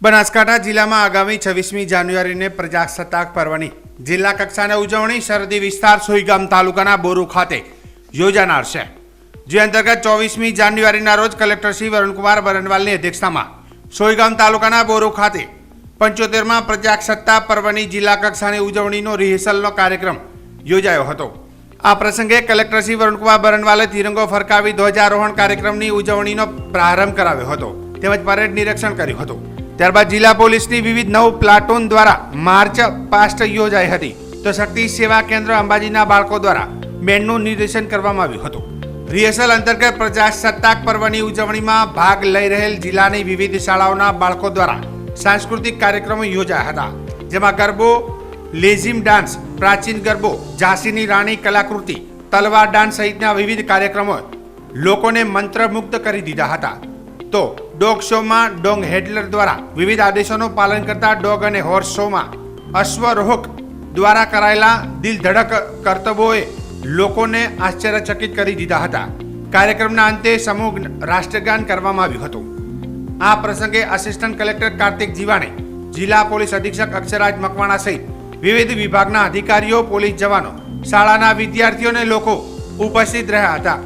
બનાસકાંઠા જિલ્લામાં આગામી છવ્વીસમી જાન્યુઆરીને પ્રજાસત્તાક પર્વની જિલ્લા કક્ષાની ઉજવણી સરહદી વિસ્તાર સોઈગામ તાલુકાના બોરુ ખાતે યોજાનાર છે. જે અંતર્ગત ચોવીસમી જાન્યુઆરીના રોજ કલેક્ટર શ્રી વરુણકુમાર બરનવાલની અધ્યક્ષતામાં સોઈગામ તાલુકાના બોરુ ખાતે પંચોતેરમાં પ્રજાસત્તાક પર્વની જિલ્લા કક્ષાની ઉજવણીનો રિહર્સલનો કાર્યક્રમ યોજાયો હતો. આ પ્રસંગે કલેક્ટર શ્રી વરુણકુમાર બરનવાલે તિરંગો ફરકાવી ધ્વજારોહણ કાર્યક્રમની ઉજવણીનો પ્રારંભ કરાવ્યો હતો. તેમજ પરેડ નિરીક્ષણ કર્યું હતું. ત્યારબાદ જિલ્લા પોલીસની વિવિધ નવ પ્લાટોન દ્વારા માર્ચ પાસ્ટ યોજાઈ હતી. તો શક્તિ સેવા કેન્દ્ર અંબાજીના બાળકો દ્વારા બેન્ડનું નિર્દેશન કરવામાં આવ્યું હતું. રિહર્સલ અંતર્ગત પ્રજાસત્તાક પર્વની ઉજવણીમાં ભાગ લઈ રહેલ જિલ્લાની વિવિધ શાળાઓના બાળકો દ્વારા સાંસ્કૃતિક કાર્યક્રમો યોજાયા હતા. જેમાં ગરબો, લેઝિમ ડાન્સ, પ્રાચીન ગરબો, ઝાંસીની રાણી કલાકૃતિ, તલવાર ડાન્સ સહિતના વિવિધ કાર્યક્રમો લોકોને મંત્રમુગ્ધ કરી દીધા હતા. તો ડોગ શોમાં ડોંગ હેડલર દ્વારા વિવિધ આદેશોનું પાલન કરતા ડોગ અને હોર્સ શોમાં અશ્વરોહક દ્વારા કરાયેલા દિલ ધડક કરતબોએ લોકોને આશ્ચર્યચકિત કરી દીધા હતા. કાર્યક્રમના અંતે સમૂહ રાષ્ટ્રગાન કરવામાં આવ્યું હતું. આ પ્રસંગે આસિસ્ટન્ટ કલેક્ટર કાર્તિક જીવાણી જિલ્લા પોલીસ અધિક્ષક અક્ષરાજ મકવાણા સહિત વિવિધ વિભાગના અધિકારીઓ, પોલીસ જવાનો, શાળાના વિદ્યાર્થીઓને લોકો ઉપસ્થિત રહ્યા હતા.